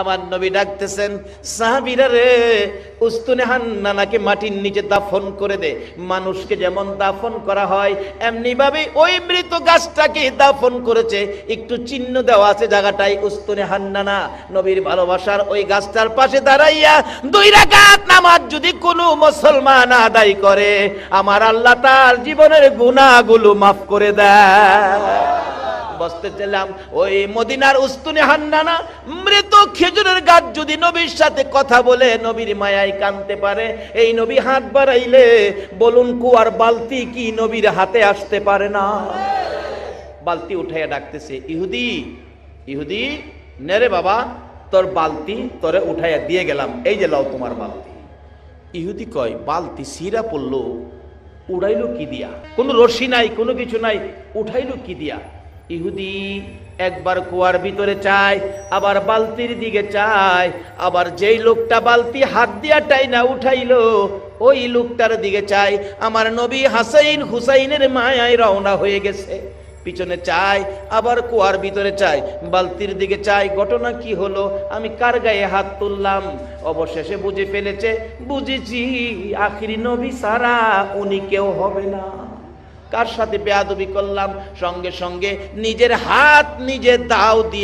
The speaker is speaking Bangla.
আমার নবী ডাকতেছেন, সাহাবিরা রে, উস্তুনে হান্নানাকে মাটির নিচে দাফন করে দে। মানুষকে যেমন দাফন করা হয় এমনি ভাবে ওই মৃত গাছটাকে দাফন করেছে। একটু চিহ্ন দেওয়া আছে জায়গাটাই উস্তুনে হান্নানা নবীর ভালোবাসার ওই গাছটার পাশে দাঁড়াইয়া দুই রাকাত নামাজ যদি কোনো মুসলমান আদায় করে, আমার আল্লাহ তার জীবনের গুনাহগুলো মাফ করে দেয়। বসতে চাইলাম। ওই মদিনার উস্তুনে হান্নানা মৃত খেজুরের গাছ যদি নবীর সাথে কথা বলে, নবীর মায়ায় কানতে পারে। এই নবী হাত বাড়াইলে বলুন, কুয়ার বালতি কি নবীর হাতে আসতে পারে না? বালতি উঠাইয়া ডাকতেছে, ইহুদি ইহুদি নেরে বাবা, তোর বালতি তোরে উঠাইয়া দিয়ে গেলাম। এই যে লাও তোমার বালতি। ইহুদি কয়, বালতি সিরা পড়ল, উড়াইলো কি দিয়া? কোনো রশি নাই, কোনো কিছু নাই, উঠাইলো কি দিয়া? ইহুদি একবার কুয়ার ভিতরে চায়, আবার বালতির দিকে চায়, আবার যেই লোকটা বালতি হাত দিয়া টাই না উঠাইলো, ওই লোকটার দিকে চায়। আমার নবী হাসাইন হুসাইনের মায়ায় রওনা হয়ে গেছে। পিছনে চাই আবার কুয়ার ভিতরে চাই বালতির দিকে চাই ঘটনা কি হলো? আমি কার গায়ে হাত তুললাম? অবশেষে বুঝে ফেলেছে, বুঝেছি, আখিরি নবী সারা উনি কেউ হবে না। কার সাথে বেয়াদবি করলাম? সঙ্গে সঙ্গে নিজের হাত নিজে দাও দিয়ে